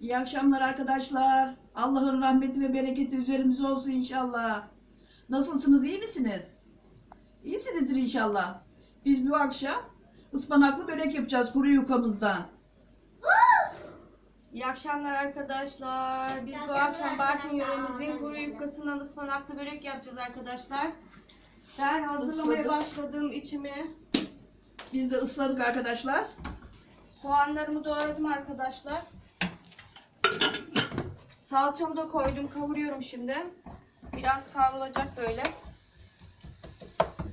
İyi akşamlar arkadaşlar. Allah'ın rahmeti ve bereketi üzerimize olsun inşallah. Nasılsınız, iyi misiniz? İyisinizdir inşallah. Biz bu akşam ıspanaklı börek yapacağız kuru yukamızdan. İyi akşamlar arkadaşlar. Biz bu akşam Bartın yöremizin kuru yufkasından ıspanaklı börek yapacağız arkadaşlar. Ben hazırlamaya başladım içimi. Biz de ısladık arkadaşlar. Soğanlarımı doğradım arkadaşlar. Salçamı da koydum. Kavuruyorum şimdi. Biraz kavrulacak böyle.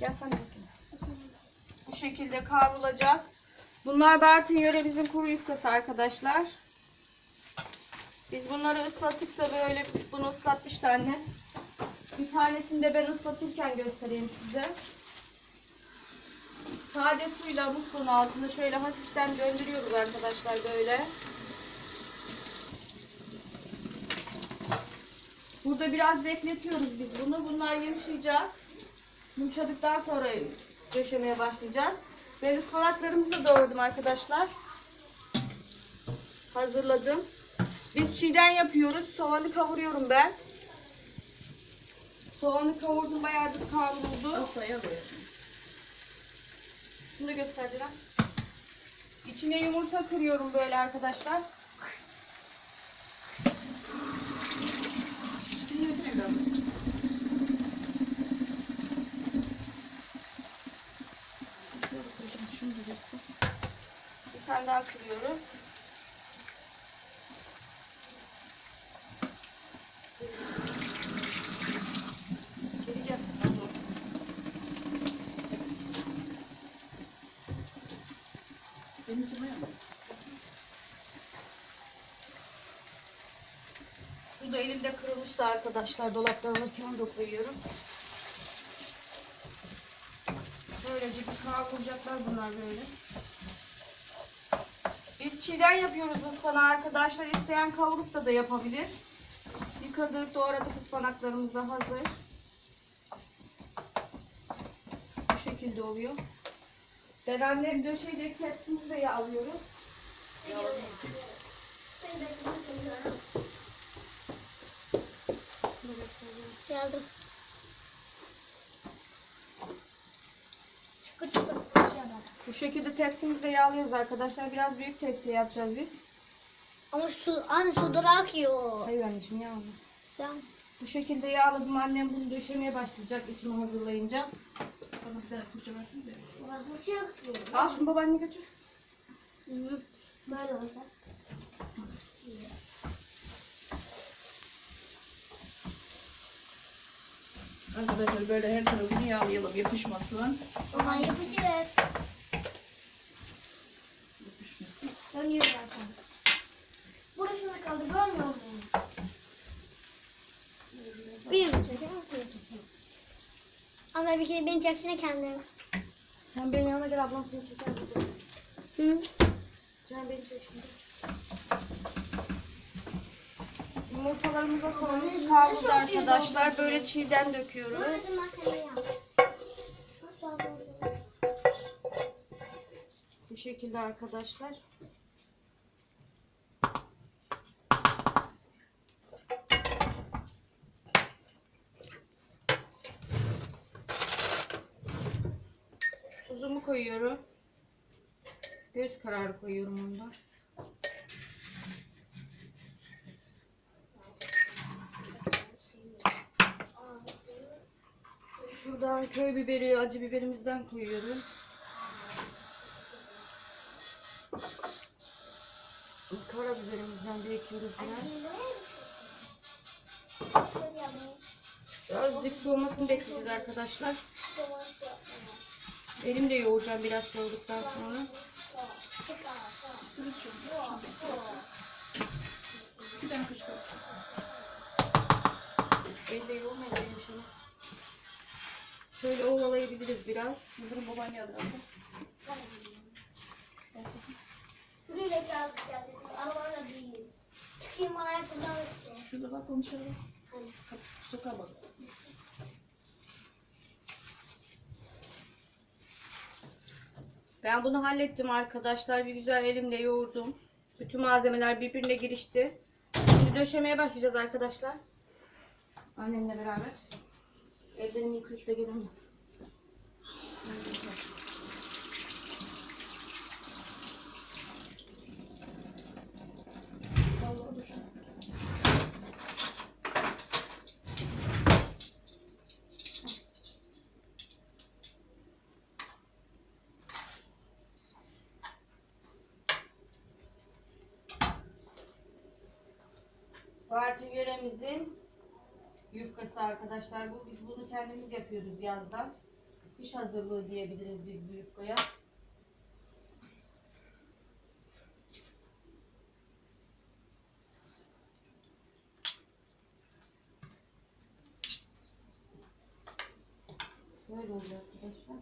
Gel sen. Bu şekilde kavrulacak. Bunlar Bartın yöremizin kuru yufkası arkadaşlar. Biz bunları ıslatıp da böyle bunu ıslatmıştı anne. Bir tanesini de ben ıslatırken göstereyim size. Sade suyla musluğun altında şöyle hafiften döndürüyoruz arkadaşlar böyle. Burada biraz bekletiyoruz biz bunu. Bunlar yumuşayacak. Yumuşadıktan sonra döşemeye başlayacağız. Ben ıspanaklarımızı doğradım arkadaşlar. Hazırladım. Biz çiğden yapıyoruz. Soğanı kavuruyorum ben. Soğanı kavurdum bayağı bir kavruldu. Şunu da göstereceğim. İçine yumurta kırıyorum böyle arkadaşlar. Şunu da göster. Bir tane daha kırıyorum. Geri gel. Benim sırmaya bak. Bu da elimde kırılmıştı arkadaşlar. Dolaptan alırken onu da koyuyorum. Böylece bir kavrulacaklar bunlar böyle. Biz çiğden yapıyoruz ıspanağı arkadaşlar. İsteyen kavurup da da yapabilir. Yıkadık, doğradık ıspanaklarımız da hazır. Bu şekilde oluyor. Ben annem döşeydeki tepsimizi de yağlıyorum. Geldim. Çıkır çıkır. Bu şekilde tepsimizi de yağlıyoruz arkadaşlar. Biraz büyük tepsiye yapacağız biz. Ama su, anne su dur akıyor. Hayır anneciğim yağlı. Sen Bu şekilde yağladım. Annem bunu döşemeye başlayacak içimi hazırlayınca. Bana bir tane fırça versenize. bu şey akıyor. Al şunu babaanne götür. Hı, Böyle olacak. Arkadaşlar böyle her tarafını yağlayalım yapışmasın. Aman yapışır. Yapışmasın. Dönüyor zaten. Burasına kaldı görmüyor musun? Bir mi çekeyim? Ama bir kere beni çeksene kendine. Sen benim yanına gel ablam seni çeker. Hı? Can beni çek şimdi. Yumurtalarımız da soğanımız kavruldu arkadaşlar. Böyle çiğden döküyoruz. Bu şekilde arkadaşlar. Tuzumu koyuyorum. Göz kararı koyuyorum ondan. Şuradan köy biberi, acı biberimizden koyuyorum. Karabiberimizden de ekliyoruz biraz. Azıcık soğumasını bekleyeceğiz arkadaşlar. Elimle yoğuracağım biraz soğuduktan sonra. İstirip şunu. Bir tane. Elle yoğurmayın. Şöyle ovalayabiliriz biraz. Yıldırım babaanne adı abla. Buraya geldik geldik. Arabayla değil. Çıkayım bana ayakkabıdan Şurada bak konuşalım. Sokağa bak. Ben bunu hallettim arkadaşlar. Bir güzel elimle yoğurdum. Bütün malzemeler birbirine girişti. Şimdi döşemeye başlayacağız arkadaşlar. Annemle beraber. Ellerimi yıkayıp da gelelim. Parti yöremizin yufkası arkadaşlar bu. Biz bunu kendimiz yapıyoruz yazdan. Kış hazırlığı diyebiliriz biz bu yufkaya. Böyle oluyor arkadaşlar.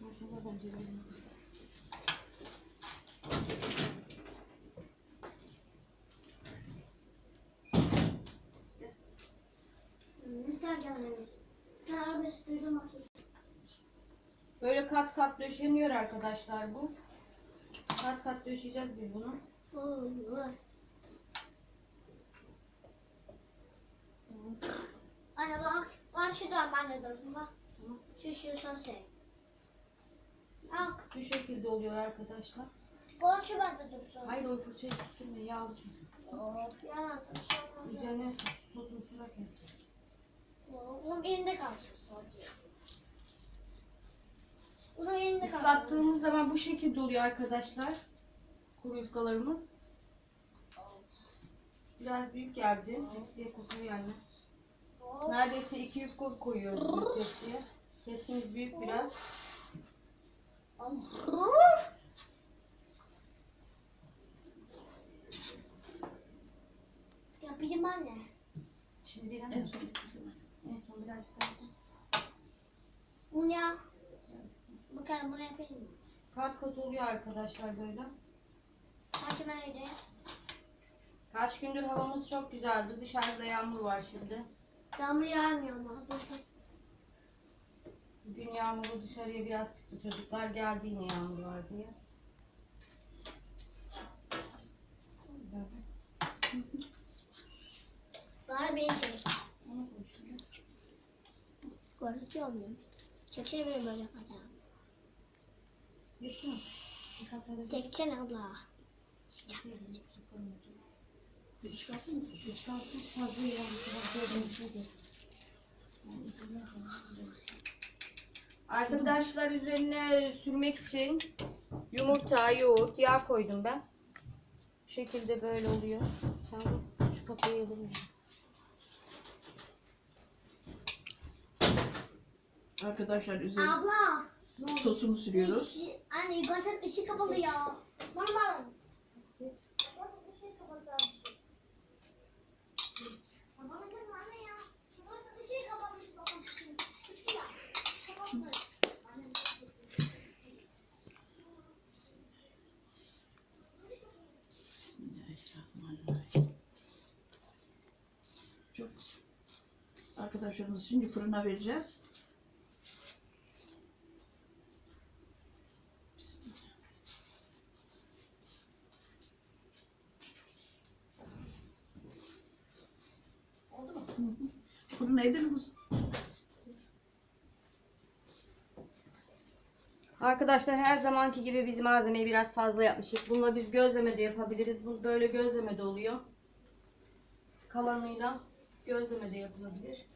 Maşallah bence böyle. Böyle kat kat döşeniyor arkadaşlar bu. Kat kat döşeyeceğiz biz bunu. Anne bak. Var şuradan ben de dursun bak. Şu şu şey. Bak. Bu şekilde oluyor arkadaşlar. Var şu ben de dursun. Hayır o fırçayı tutturma yağlı çünkü. Yalan söylüyorum. Üzerine sosunu sürerken. Onun elinde kalsın sadece. Onun elinde kalsın. Islattığımız zaman bu şekilde oluyor arkadaşlar. Kuru yufkalarımız. Biraz büyük geldi. Hepsiye kokuyor yani. Neredeyse iki yufka koyuyoruz bu tepsiye. Tepsimiz büyük biraz. Of. Yapayım anne. Şimdi değil. En son birazcık daha. Bu ne? Bakalım bunu yapayım mı? Kat kat oluyor arkadaşlar böyle. Hadi neydi? Kaç gündür havamız çok güzeldi. Dışarıda yağmur var şimdi. Yağmur yağmıyor ama. Bugün yağmuru dışarıya biraz çıktı. Çocuklar geldi yine yağmur var diye. Bari beni çek. Onu koy şuraya. Korkutuyor muyum? Çeksene beni böyle yapacağım. Geçiyor. Dikkatle de- Çeksene abla. Bir çıkarsın mı? Geç kalsın fazla yiyen fazla yiyen bir şey değil. Arkadaşlar üzerine sürmek için yumurta, yoğurt, yağ koydum ben. Bu şekilde böyle oluyor. Sen şu kapıyı alır Arkadaşlar üzerine Abla. sosunu sürüyoruz. Işığı- Anne yukarıdan ışık kapalı ya. Bismillahirrahmanirrahim. Çok arkadaşlarımız şimdi fırına vereceğiz. Mu? Fırına edelim kız. Arkadaşlar her zamanki gibi biz malzemeyi biraz fazla yapmışız. Bununla biz gözleme de yapabiliriz. Bu böyle gözleme de oluyor. Kalanıyla gözleme de yapılabilir.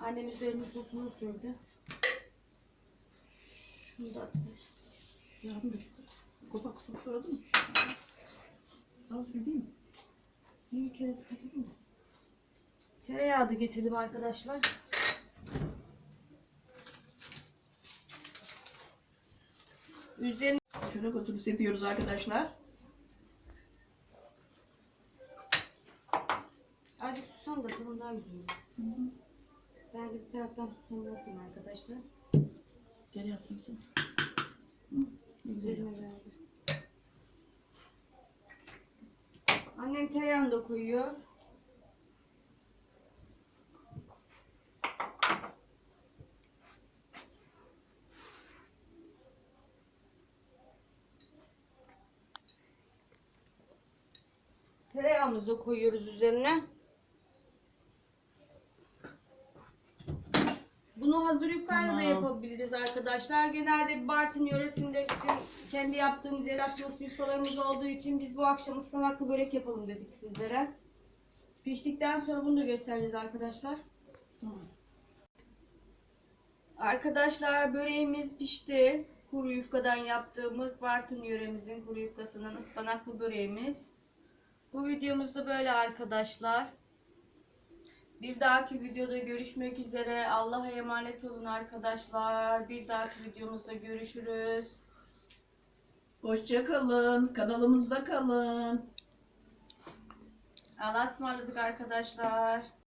Annem üzerine sosunu sürdü. Şunu da atmış. Yardım da Kopak kopak doğradın mı? Az gibi değil mi? Bir kere dikkat edin? Tereyağı da getirdim arkadaşlar. Üzerine Şöyle götürüp yapıyoruz arkadaşlar. azıcık susam da tadı daha güzel olur. Ben de bir taraftan susamı atayım arkadaşlar. Geri atayım sen. Üzerine yaptın. Annem tereyağını da koyuyor. Tereyağımızı da koyuyoruz üzerine. Arkadaşlar. Genelde Bartın yöresinde bizim kendi yaptığımız el yufkalarımız olduğu için biz bu akşam ıspanaklı börek yapalım dedik sizlere. Piştikten sonra bunu da göstereceğiz arkadaşlar. Arkadaşlar böreğimiz pişti. Kuru yufkadan yaptığımız Bartın yöremizin kuru yufkasından ıspanaklı böreğimiz. Bu videomuz da böyle arkadaşlar. Bir dahaki videoda görüşmek üzere. Allah'a emanet olun arkadaşlar. Bir dahaki videomuzda görüşürüz. Hoşça kalın. Kanalımızda kalın. Allah'a ısmarladık arkadaşlar.